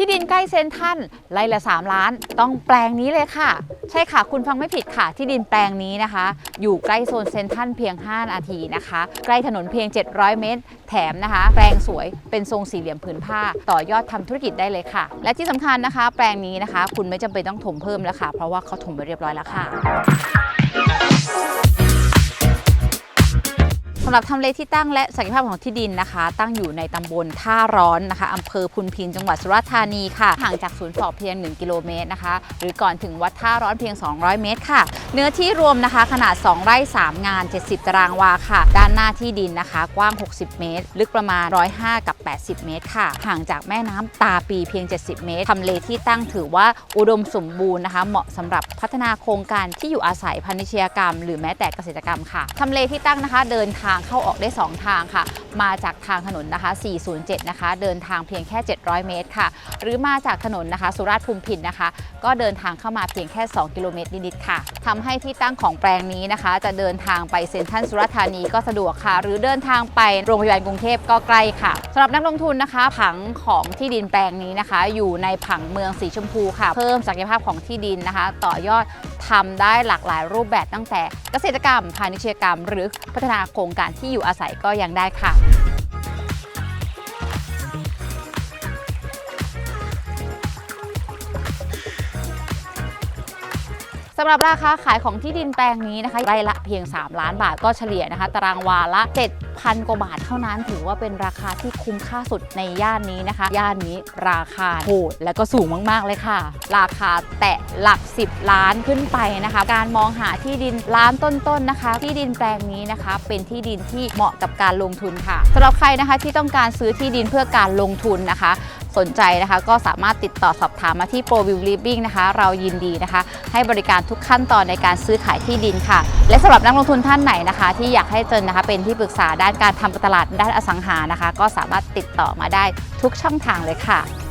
ที่ดินใกล้เซนทันไร่ละ 3 ล้าน ต้องแปลงนี้เลยค่ะ ใช่ค่ะ คุณฟังไม่ผิดค่ะ ที่ดินแปลงนี้นะคะ อยู่ใกล้โซนเซนทันเพียง 5 นาทีนะคะ ใกล้ถนนเพียง 700 เมตร แถมนะคะ แปลงสวยเป็นทรงสี่เหลี่ยมผืนผ้า ต่อยอดทำธุรกิจได้เลยค่ะ และที่สำคัญนะคะ แปลงนี้นะคะ คุณไม่จำเป็นต้องถมเพิ่มแล้วค่ะ เพราะว่าเขาถมไปเรียบร้อยแล้วค่ะำหรับทำเลที่ตั้งและศักยภาพของที่ดินนะคะ ตั้งอยู่ในตำบลท่าร้อนนะคะอำเภอพุนพินจังหวัดสุราษฎร์ธานีค่ะห่างจากศูนย์สอบเพียง 1 กิโลเมตรนะคะ หรือก่อนถึงวัดท่าร้อนเพียง 200 เมตรค่ะ เนื้อที่รวมนะคะขนาด 2 ไร่ 3 งาน 70 ตารางวาค่ะ ด้านหน้าที่ดินนะคะ กว้าง 60 เมตร ลึกประมาณ 105 กับ 80 เมตรค่ะ ห่างจากแม่น้ำตาปีเพียง 70 เมตรทำเลที่ตั้งถือว่าอุดมสมบูรณ์นะคะ เหมาะสำหรับพัฒนาโครงการที่อยู่อาศัยพาณิชยกรรม หรือแม้แต่เกษตรกรรมค่ะทำเลที่ตั้งนะคะเดินทางเข้าออกได้ 2 ทางค่ะ มาจากทางถนนนะคะ 407 นะคะ เดินทางเพียงแค่ 700 เมตรค่ะ หรือมาจากถนนนะคะ สุราษฎร์ภูมิพินนะคะ ก็เดินทางเข้ามาเพียงแค่ 2 กิโลเมตรนิดๆค่ะทำให้ที่ตั้งของแปลงนี้นะคะ จะเดินทางไปเซ็นทรัลสุราษฎร์ธานีก็สะดวกค่ะ หรือเดินทางไปโรงพยาบาลกรุงเทพก็ใกล้ค่ะสำหรับนักลงทุนนะคะผังของที่ดินแปลงนี้นะคะ อยู่ในผังเมืองสีชมพูค่ะ เพิ่มศักยภาพของที่ดินนะคะ ต่อยอดทำได้หลากหลายรูปแบบตั้งแต่เกษตรกรรมพาณิชยกรรม หรือพัฒนาโครงการที่อยู่อาศัยก็ยังได้ค่ะ สำหรับราคาขายของที่ดินแปลงนี้นะคะไร่ละเพียง 3 ล้านบาทก็เฉลี่ยนะคะ ตารางวาละ 7,000 กว่าบาทเท่านั้นถือว่าเป็นราคาที่คุ้มค่าสุดในย่านนี้นะคะ ย่านนี้ราคาโหดและก็สูงมาก ๆ เลยค่ะ ราคาแตะหลัก 10 ล้านขึ้นไปนะคะ การมองหาที่ดินล้านต้นๆนะคะ ที่ดินแปลงนี้นะคะ เป็นที่ดินที่เหมาะกับการลงทุนค่ะสำหรับใครนะคะที่ต้องการซื้อที่ดินเพื่อการลงทุนนะคะ สนใจนะคะก็สามารถติดต่อสอบถามมาที่ Pro View Living นะคะ เรายินดีนะคะ ให้บริการทุกขั้นตอนในการซื้อขายที่ดินค่ะ และสำหรับนักลงทุนท่านไหนนะคะ ที่อยากให้เจนนะคะเป็นที่ปรึกษาด้านการทำตลาดด้านอสังหานะคะ ก็สามารถติดต่อมาได้ทุกช่องทางเลยค่ะ